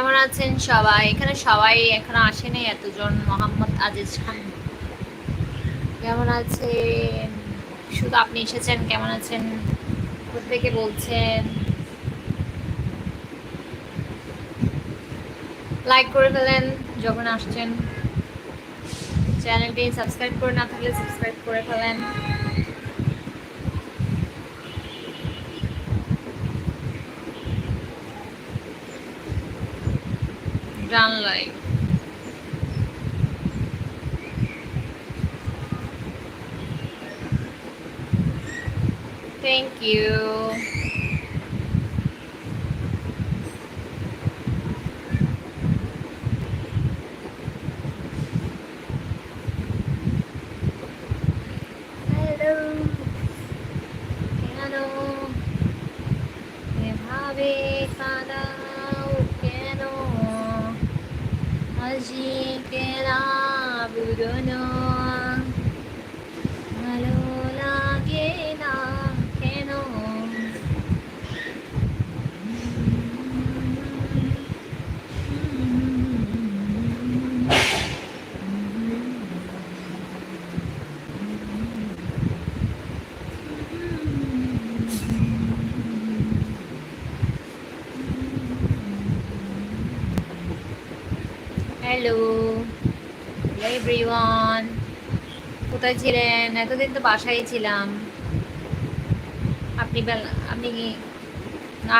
কেমন আছেন সবাই? এখানে সবাই এখনও আসেনি, এতজন মোহাম্মদ আজিজ খান। কেমন আছেন? শুধু আপনি এসেছেন, কেমন আছেন? প্রত্যেকে বলছেন? লাইক করে ফেলেন, যখন আসছেন। চ্যানেলটি সাবস্ক্রাইব করে না থাকলে সাবস্ক্রাইব করে ফেলেন। ডান লাইক Thank you. আজি কেনা বুড়নো ভালো লাগে না কেন হ্যালো এভরিওয়ান কোথায় ছিলেন? এতদিন তো বাসায় ছিলাম। আপনি আপনি কি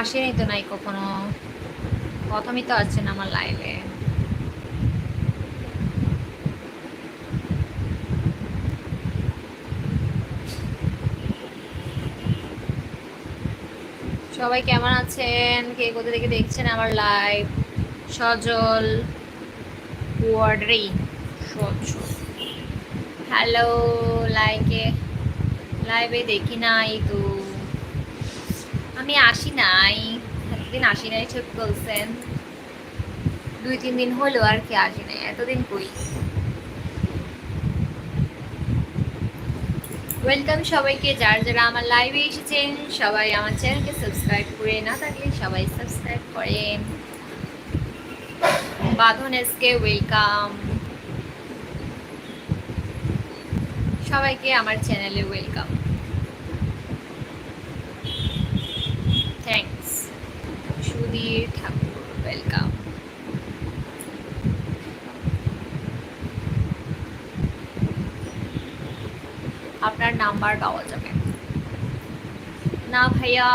আসেনি তো নাই কখনো? প্রথমই তো আছেন আমার লাইভে সবাই কেমন আছেন? কে কোথা থেকে দেখছেন আমার লাইভ সজল ওয়ার্ডারি সজল। হ্যালো লাইকে লাইভে দেখি নাই তো। আমি আসি নাই, এতদিন আসি নাই ঠিক বলছেন। দুই, তিন দিন হলো আর কি আসি নাই, এতদিন কই? ওয়েলকাম সবাইকে, যার যারা আমার লাইভে এসেছেন, সবাই আমার চ্যানেলকে সাবস্ক্রাইব করে না থাকলে সবাই সাবস্ক্রাইব করেন। বাঁধন এসকে ওয়েলকাম সবাইকে আমার চ্যানেলে welcome. Thanks Sudhir Thakur, welcome. আপনার নাম্বার পাওয়া যাবে। না ভাইয়া।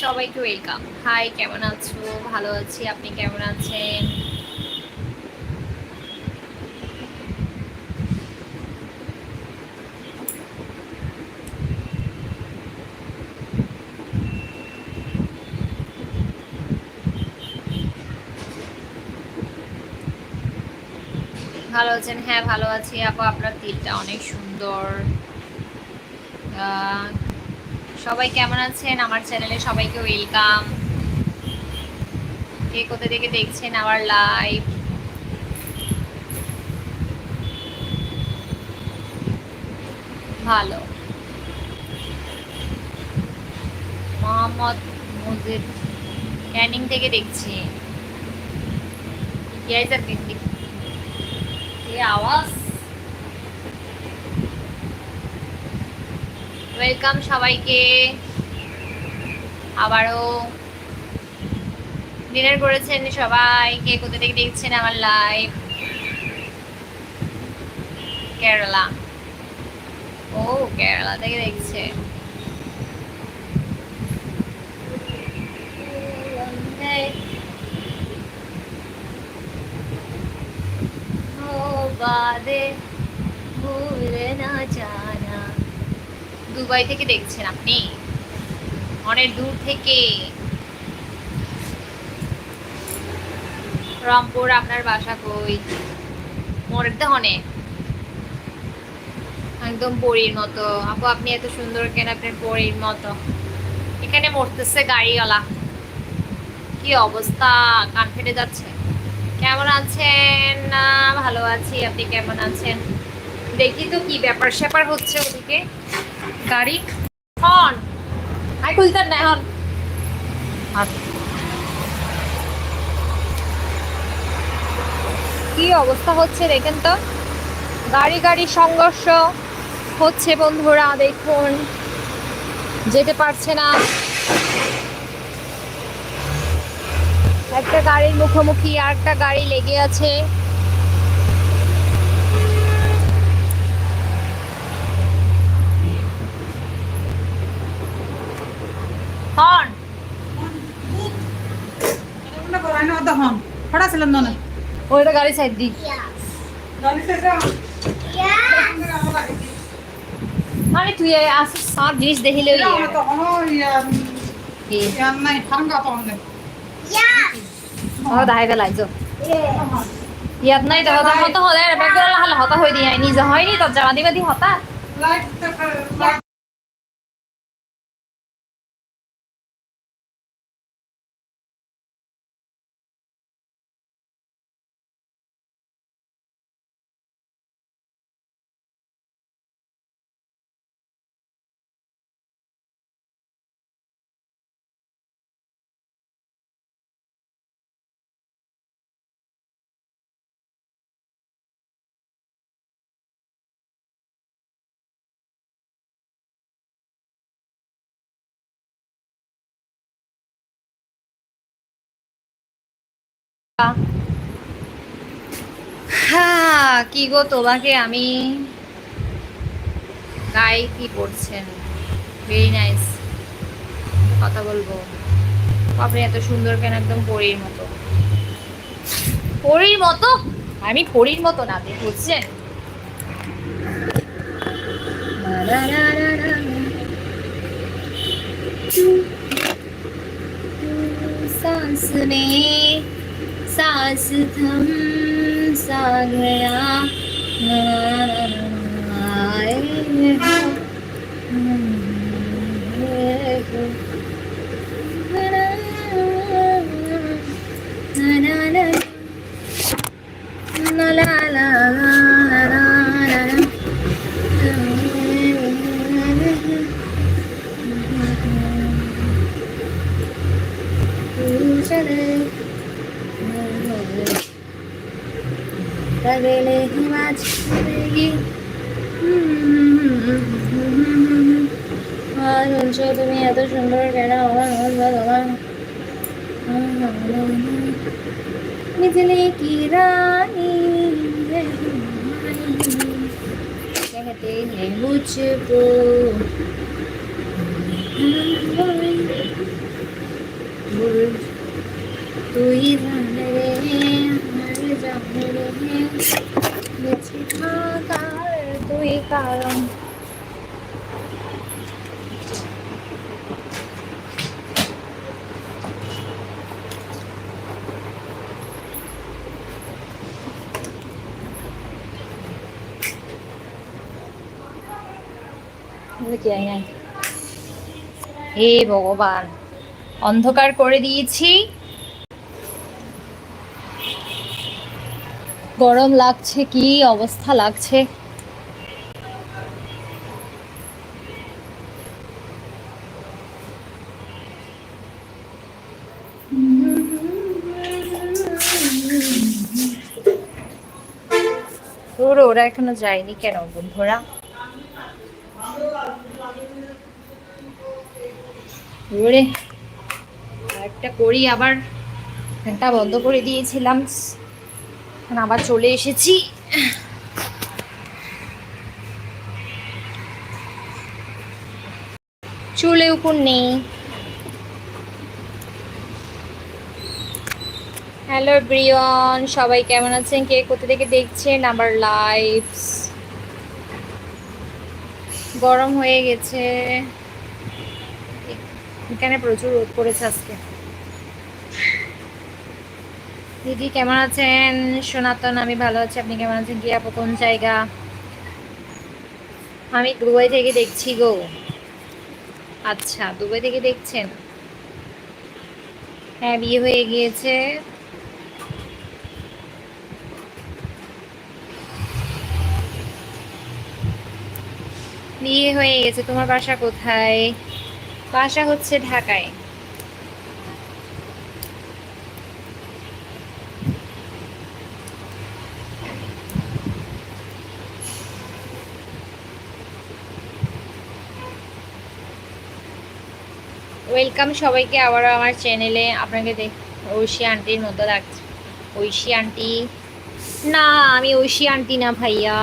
সবাইকে ওয়েলকাম। হাই কেমন আছো? ভালো আছি, আপনি কেমন আছেন? ভালো আছেন? হ্যাঁ ভালো আছি। আপু, আপনার তিলটা অনেক সুন্দর। সবাই কেমন আছেন? আমার চ্যানেলে সবাইকে ওয়েলকাম। কে কোথা থেকে দেখছেন আমার লাইভ? ভালো। মোহাম্মদ মুজিদ ক্যানিং থেকে দেখছি। আওয়াজ। ওয়েলকাম সবাইকে। আবারও ডিনার করেছেন সবাই। কে কোথা থেকে দেখছেন আমার লাইভ কেরালা ও কেরালা থেকে দেখছে। ও বাদে ভুলে না জানা দুবাই থেকে দেখছেন আপনি? অনেক দূর থেকে। রংপুর আপনার বাসা কই? মরতে হনে। একদম পরীর মতো। আপু, আপনি এত সুন্দর কেন আপনার পরীর মতো? এখানে মরতেছে গাড়িওয়ালা। কি অবস্থা? কান ফেটে যাচ্ছে। কেমন আছেন? না, ভালো আছি। আপনি কেমন আছেন? দেখি তো কি ব্যাপার স্যাপার হচ্ছে ওদিকে। গাড়ি অন আই খুলতেন না আর কি অবস্থা হচ্ছে দেখেন তো? গাড়ি গাড়ি সংঘর্ষ হচ্ছে বন্ধুরা, দেখুন। যেতে পারছে না। একটা গাড়ির মুখোমুখি আর একটা গাড়ি লেগে আছে। হর্ন। ওইটা গাড়ি সাইড দি। মানে তুই আসে সব জিনিস দেখিলে ও পেলাই, যো। ইয়াত নাই তো হতা হতা হলে বেগ হতা হই দিয়ে, নিজে হয়নি তোর জামা দিবে দি হতা হ্যাঁ কি গো তোমাকে আমি গায়ে কি পড়ছেন ভেরি নাইস কথা বলবো আপনি এত সুন্দর কেন একদম পরীর মতো পরীর মতো আমি পরীর মতো না দেখ বুঝছেন सांस में सांस थम सा गया आए তুই ভাঙরে আমার জামরে বেঁচে থাকার তুই কারণ Nó chơi này Hi bộ bạn অন্ধকার করে দিয়েছি। গরম লাগছে কি? অবস্থা লাগছে। ওর, ওরা এখনও যায়নি কেন বন্ধুরা? ওরে। একটা করি, আবার ফ্যানটা বন্ধ করে দিয়েছিলাম। আবার চলে এসেছি। চুলে উপর নেই। হ্যালো ব্রিয়ন সবাই কেমন আছেন? কে কোথা থেকে দেখছেন? আমার লাইভস। গরম হয়ে গেছে। এখানে প্রচুর রোদ পড়েছে আজকে। দিদি, কেমন আছেন? সনাতন, আমি ভালো আছি। আপনি কেমন আছেন? আপু, কোন জায়গা? আমি দুবাই থেকে দেখছি গো। আচ্ছা দুবাই থেকে দেখছেন? হ্যাঁ বিয়ে হয়ে গিয়েছে। বিয়ে হয়ে গেছে। তোমার বাসা কোথায়? বাসা হচ্ছে ঢাকায়। ওয়েলকাম সবাইকে আবারও আমার চ্যানেলে আপনাকে দেখ, ঐশী আন্টির মতো লাগছে। ঐশী আন্টি না, আমি ঐশী আন্টি না ভাইয়া।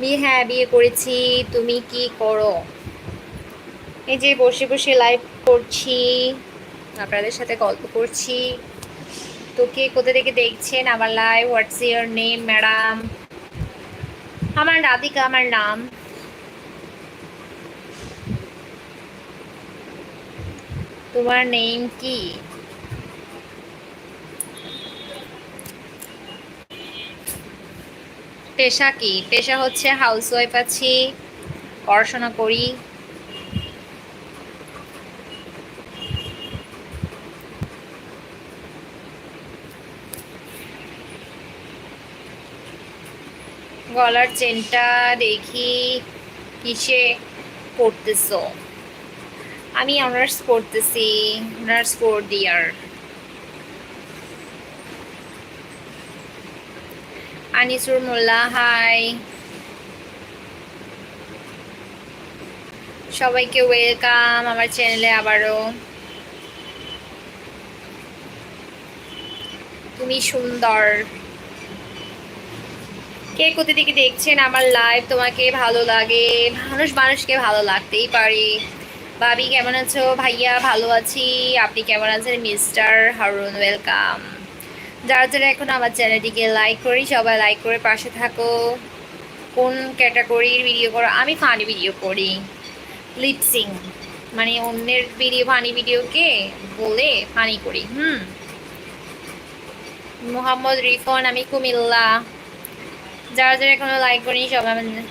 বিয়ে হ্যাঁ বিয়ে করেছি। তুমি কি করো? এই যে বসে বসে লাইভ করছি, আপনাদের সাথে গল্প করছি। তো কে কোথা থেকে দেখছেন? আমার live what's your name madam আমার রাধিকা আমার নাম। তোমার নেম কি? পেশা কি? পেশা হচ্ছে হাউসওয়াইফ আছি, পড়াশোনা করি। গলার চেনটা দেখি কিসে পড়তেছো? আমি অনার্স করতেছি honours fourth year Anisur Molla hi সবাইকে ওয়েলকাম আমার চ্যানেলে আবারও। তুমি সুন্দর। কে কোথা থেকে দেখছেন আমার লাইভ তোমাকে ভালো লাগে। মানুষ মানুষকে ভালো লাগতেই পারে। ভাবি, কেমন আছো? ভাইয়া, ভালো আছি। আপনি কেমন আছেন? মিস্টার হারুন ওয়েলকাম যারা যারা এখন আমার চ্যানেলটিকে লাইক করি, সবাই লাইক করে পাশে থাকো। কোন ক্যাটাগরির ভিডিও করো? আমি ফানি ভিডিও করি। লিপসিং মানে অন্যের ভিডিও ফানি ভিডিওকে বলে ফানি করি, হুম? মোহাম্মদ রিফন, আমি কুমিল্লা। যারা যারা এখনও লাইক করি সবাই আমার- আহ,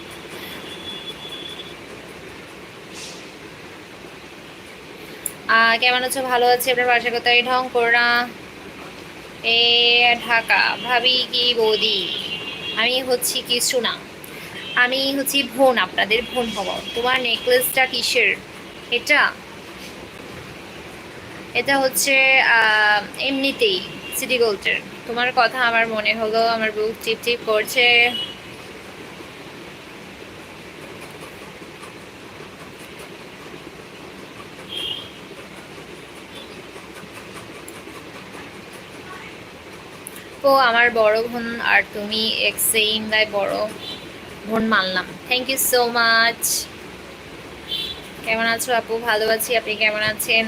কেমন আছো? ভালো আছি আপনার বাসা কোথায়? ঢং করোনা এ, ঢাকা। ভাবি কি বৌদি? আমি হচ্ছি কিছু না আমি হচ্ছি বোন আপনাদের বোন হব। তোমার নেকলেসটা কিসের? এটা? এটা হচ্ছে এমনিতেই সিটি গোল্ডের তোমার কথা আমার মনে হলো, আমার বুক চিপ চিপ করছে। ও আমার বড় বোন আর তুমি এক সেম বড় বোন মানলাম। থ্যাংক ইউ সো মাচ কেমন আছো আপু? ভালো আছি, আপনি কেমন আছেন?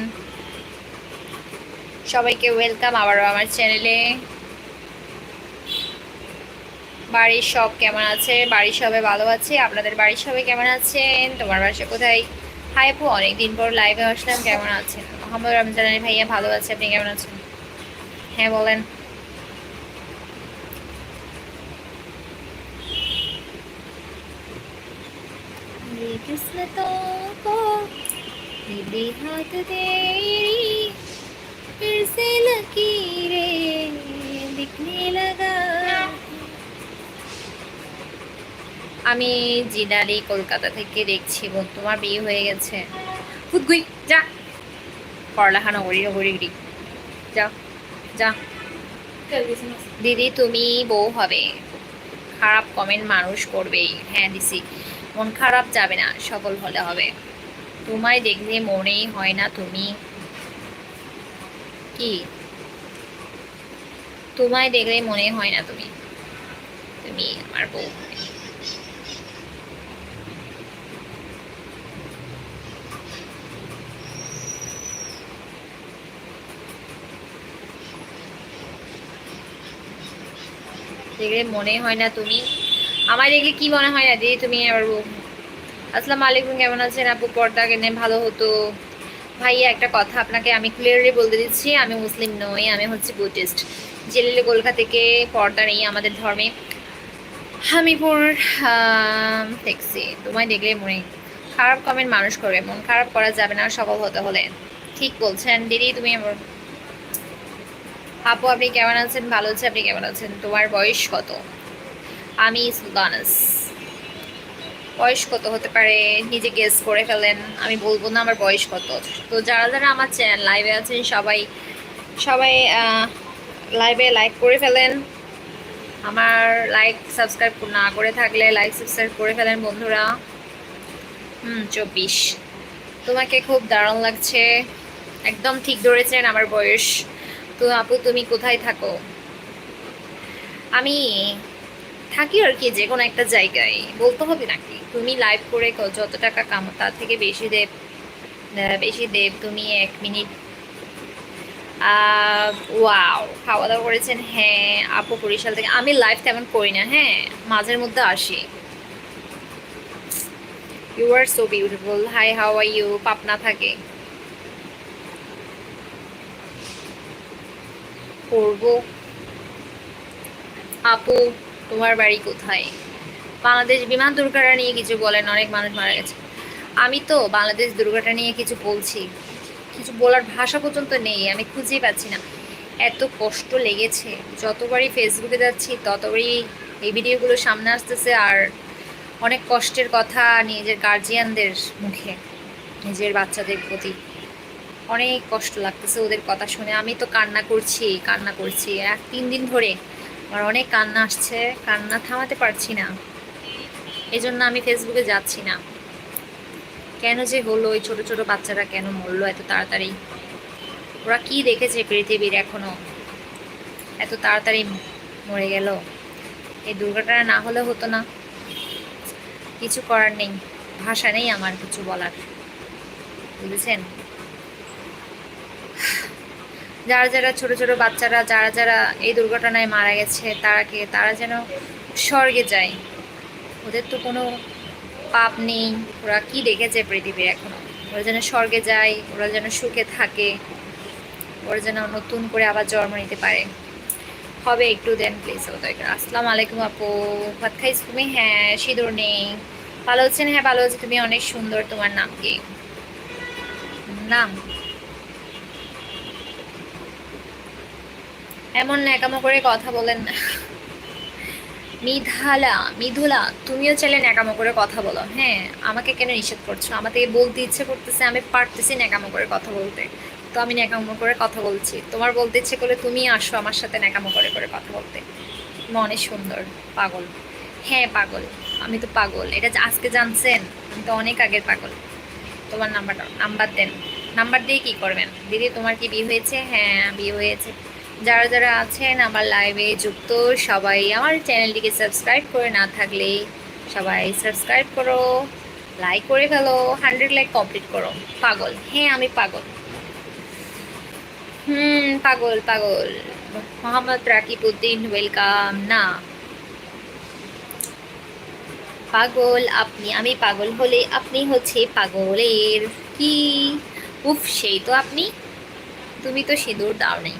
সবাইকে ওয়েলকাম আবারও আমার চ্যানেলে বাড়ির সব কেমন আছে? বাড়ির সবাই ভালো আছে? আপনাদের বাড়ির সবাই কেমন আছেন? তোমার বাসা কোথায়? হাই আপু, অনেকদিন পর লাইভে আসলাম, কেমন আছেন? মোহাম্মদ রমজান ভাইয়া ভালো আছে, আপনি কেমন আছেন? হ্যাঁ বলেন। ये किस्मतों को दीदी हाथ तेरी फिर से लकीरें दिखने लगा আমি জিনালি কলকাতা থেকে দেখছি বোন তোমার বিয়ে হয়ে গেছে ফুদগুই যা পড়ালেখা নগরী নগরী যা যা দিদি তুমি বউ হবে খারাপ কমেন্ট মানুষ করবেই হ্যাঁ দিছি মন খারাপ যাবে না, সফল হলে হবে। তোমায় দেখলে মনেই হয় না তুমি। কি? তোমায় দেখলে মনে হয় না তুমি। তুমি আমার বউ। দেখলে মনে হয় না তুমি। আমার দেখলে কি মনে হয় না তুমি আবার বউ? আসসালামু আলাইকুম, কেমন আছেন আপু? পর্দা কেনে ভালো হতো। ভাইয়া, একটা কথা আপনাকে আমি ক্লিয়ারলি বলতে দিচ্ছি, আমি মুসলিম নই, আমি হচ্ছে বুদ্ধিস্ট জেলেলে কলকাতা থেকে পর্দা নেই আমাদের ধর্মে। হামিপুর দেখছি তোমায় দেখলে মনে খারাপ কমেন্ট মানুষ করবে মন খারাপ করা যাবে না, সফল হতে হলে। ঠিক বলছেন। দিদি, তুমি আমার আপু, আপনি কেমন আছেন? ভালো আছে, আপনি কেমন আছেন? তোমার বয়স কত? আমি সুলতানাস। বয়স কত হতে পারে? নিজে গেস করে ফেলেন। আমি বলব না আমার বয়স কত। তো যারা যারা আমার চ্যানেল লাইভে আছেন, সবাই সবাই লাইভে লাইক করে ফেলেন। আমার লাইক সাবস্ক্রাইব না করে থাকলে লাইক সাবস্ক্রাইব করে ফেলেন বন্ধুরা। হুম, চব্বিশ। তোমাকে খুব দারুণ লাগছে। একদম ঠিক ধরেছেন আমার বয়স। তো আপু, তুমি কোথায় থাকো? আমি থাকি আর কি, যে কোনো একটা জায়গায়। বলতে হবে নাকি? তুমি লাইভ করে যত টাকা কামো, তার থেকে বেশি দেব বেশি দেব তুমি এক মিনিট ওয়াও খাওয়া দাওয়া করেছেন হ্যাঁ আপু বরিশাল থেকে। আমি লাইভ তেমন করি না হ্যাঁ মাঝের মধ্যে আসি। You are so beautiful hi how are you পাপনা থাকে। করব। আপু তোমার বাড়ি কোথায়? বাংলাদেশ বিমান দুর্ঘটনা নিয়ে কিছু বলেন, অনেক মানুষ মারা গেছে। আমি তো বাংলাদেশ দুর্ঘটনা নিয়ে কিছু বলছি। কিছু বলার ভাষা পর্যন্ত নেই, আমি খুঁজেই পাচ্ছি না। এত কষ্ট লেগেছে। যতবারই ফেসবুকে যাচ্ছি, ততবারই এই ভিডিওগুলো সামনে আসতেছে আর অনেক কষ্টের কথা নিজের গার্জিয়ানদের মুখে, নিজের বাচ্চাদের প্রতি। অনেক কষ্ট লাগতেছে ওদের কথা শুনে। আমি তো কান্না করছি কান্না করছি। এক তিন দিন ধরে আমার অনেক কান্না আসছে, কান্না থামাতে পারছি না। এই জন্য আমি ফেসবুকে যাচ্ছি না। কেন যে হলো ওই ছোট ছোট বাচ্চারা কেন মরলো এত তাড়াতাড়ি? ওরা কি দেখেছে পৃথিবীর এখনও? এত তাড়াতাড়ি মরে গেল। এই দুর্ঘটনা না হলে হতো না। কিছু করার নেই। ভাষা নেই আমার কিছু বলার। বুঝেছেন? যারা যারা ছোট ছোট বাচ্চারা, যারা যারা এই দুর্ঘটনায় মারা গেছে তারাকে তারা যেন স্বর্গে যায়। ওদের তো কোনো পাপ নেই। ওরা কি দেখেছে পৃথিবীর এখনও? ওরা যেন স্বর্গে যায়, ওরা যেন সুখে থাকে, ওরা যেন নতুন করে আবার জন্ম নিতে পারে। হবে একটু দেন প্লিজ ওদেরকে। আসসালামু আলাইকুম আপু। ভাত খাইস তুমি? হ্যাঁ সিঁদুর নেই। ভালো হচ্ছেন হ্যাঁ ভালো হচ্ছে তুমি অনেক সুন্দর। তোমার নাম কি? নাম? এমন ন্যাকামো করে কথা বলেন না। মিধালা, মিধুলা, তুমিও চাইলে ন্যাকামো করে কথা বলো। হ্যাঁ আমাকে কেন নিষেধ করছ? আমাকে বলতে ইচ্ছে করতেছে, আমি পারতেছি ন্যাকামো করে কথা বলতে। তো আমি ন্যাকামো করে কথা বলছি। তোমার বলতে ইচ্ছে করলে তুমি আসো আমার সাথে ন্যাকামো করে করে কথা বলতে। মনে সুন্দর, পাগল। হ্যাঁ পাগল। আমি তো পাগল। এটা আজকে জানছেন, আমি তো অনেক আগের পাগল। তোমার নাম্বারটা, নাম্বার দেন। নাম্বার দিয়ে কি করবেন? দিদি, তোমার কি বিয়ে হয়েছে? হ্যাঁ বিয়ে হয়েছে। যারা যারা আছেন আমার লাইভে যুক্ত, সবাই আমার চ্যানেলটিকে সাবস্ক্রাইব করে না থাকলে সবাই সাবস্ক্রাইব করো লাইক করে ফেলো হান্ড্রেড লাইক কমপ্লিট করো। পাগল। হ্যাঁ আমি পাগল। হুম, পাগল পাগল। মোহাম্মদ রাকিব উদ্দিন ওয়েলকাম না। পাগল আপনি, আমি পাগল হলে আপনি হচ্ছে পাগলের কি? উফ, সেই তো আপনি। তুমি তো সিঁদুর দাও নেই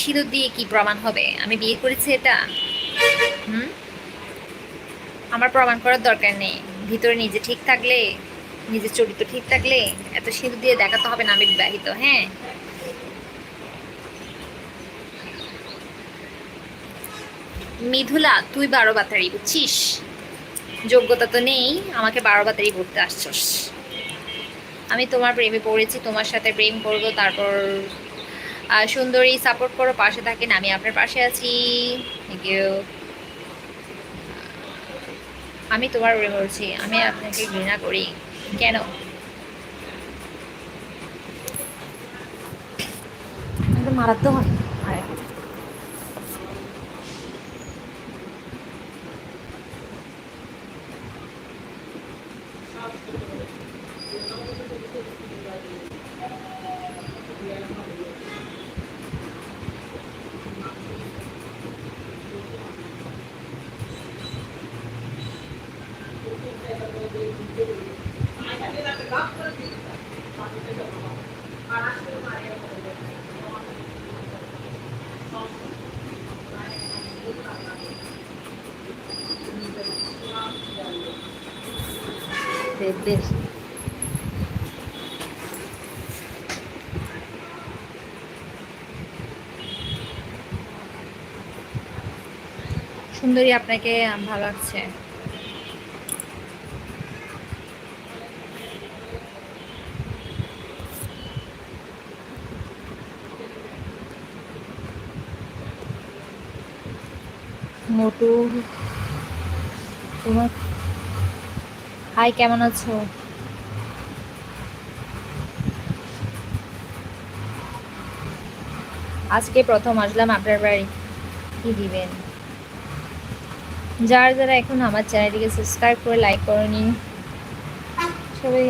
সিঁদুর দিয়ে কি প্রমাণ হবে? আমি বিয়ে করেছি এটা। আমার প্রমাণ করার দরকার নেই। ভিতরে নিজে ঠিক থাকলে, নিজের চরিত্র ঠিক থাকলে, এত সিঁদুর দিয়ে দেখাতে হবে না আমি বিবাহিত হ্যাঁ? মিধুলা তুই বারো বাতারি, বুঝছিস? যোগ্যতা তো নেই, আমাকে বারো বাতারি পড়তে আসছস। আমি তোমার প্রেমে পড়েছি, তোমার সাথে প্রেম করব, তারপর সুন্দরী সাপোর্ট করো, পাশে থাকেন, আমি আপনার পাশে আছি। থ্যাংক ইউ আমি তোমার উড়ে বলছি, আমি আপনাকে ঘৃণা করি। কেন? মারাত্মক হয়। বেশ। সুন্দরী আপনাকে ভালো লাগছে। মোটু তোমার হাই, কেমন আছো? আজকে প্রথম আসলাম আপনার বাড়ি। কি দিবেন? যারা যারা এখন আমার চ্যানেলটিকে সাবস্ক্রাইব করে লাইক করেনি, সবাই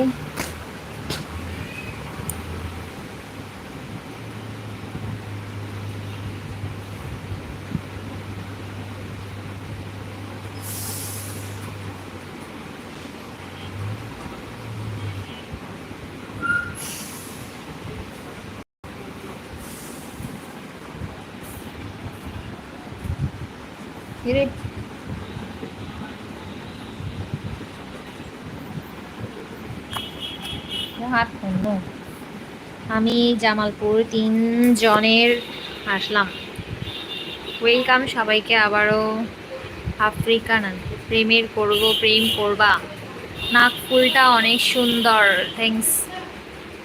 কিরে হাত অন্য আমি জামালপুর তিন জনের আসলাম। ওয়েলকাম সবাইকে আবারও। আফ্রিকান প্রেমের করব, প্রেম করবা। নাক অনেক সুন্দর। Thanks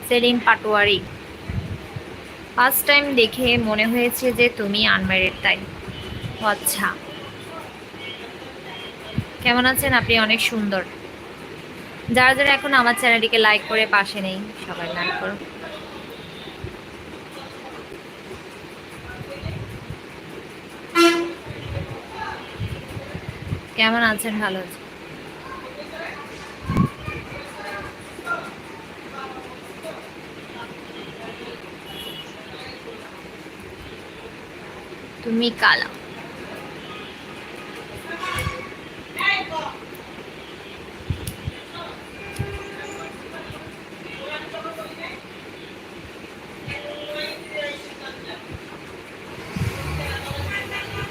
Selim Patwari. First time দেখে মনে হয়েছে যে তুমি আনম্যারিড তাই। আচ্ছা। কেমন আছেন? আপনি অনেক সুন্দর। যারা যারা এখন আমার চ্যানেলটিকে লাইক করে পাশে নেই, সবাই লাইক করো। কেমন আছেন? ভালো আছেন? তুমি কালা।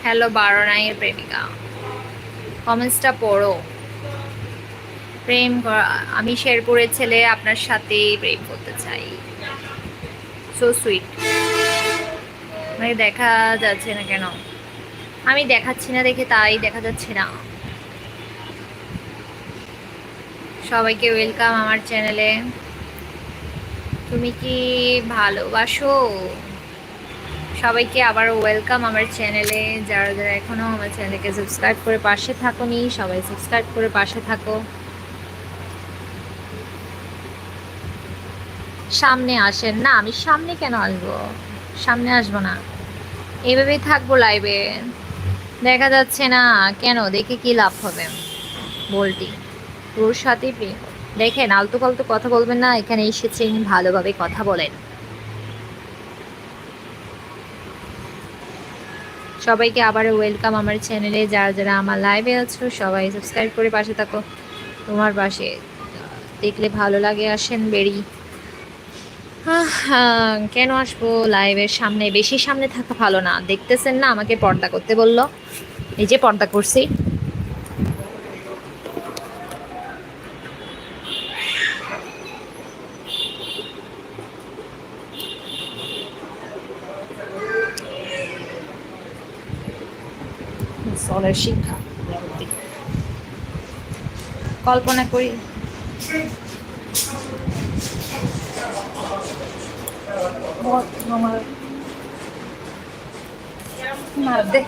হ্যালো বারোনাইয়ের প্রেমিকা কমেন্টসটা পড়ো। প্রেম আমি শেরপুরের ছেলে, আপনার সাথে প্রেম করতে চাই। সো সুইট মানে দেখা যাচ্ছে না কেন? আমি দেখাচ্ছি না দেখে তাই দেখা যাচ্ছে না। সবাইকে ওয়েলকাম আমার চ্যানেলে তুমি কি ভালোবাসো? সবাইকে আবার ওয়েলকাম আমার চ্যানেলে যারা যারা এখনও আমার চ্যানেলকে সাবস্ক্রাইব করে পাশে থাকো নি সবাই সাবস্ক্রাইব করে পাশে থাকো। সামনে আসেন। না, আমি সামনে কেন আসব? সামনে আসব না। এইভাবেই থাকব লাইভে দেখা যাচ্ছে না। কেন? দেখে কি লাভ হবে? বলটি। তোর সাথে দেখেন আলতু ফালতু কথা বলবেন না। এখানে এসেছেন, ভালোভাবে কথা বলেন। সবাইকে আবার ওয়েলকাম আমার চ্যানেলে যারা যারা আমার লাইভে আছো, সবাই সাবস্ক্রাইব করে পাশে থাকো। তোমার পাশে দেখলে ভালো লাগে, আসেন বেরি কেন আসব লাইভের সামনে? বেশি সামনে থাকা ভালো না। দেখতেছেন না, আমাকে পর্দা করতে বলল। এই যে পর্দা করছি। শিক্ষা। কল্পনা করি। আমার মার দে।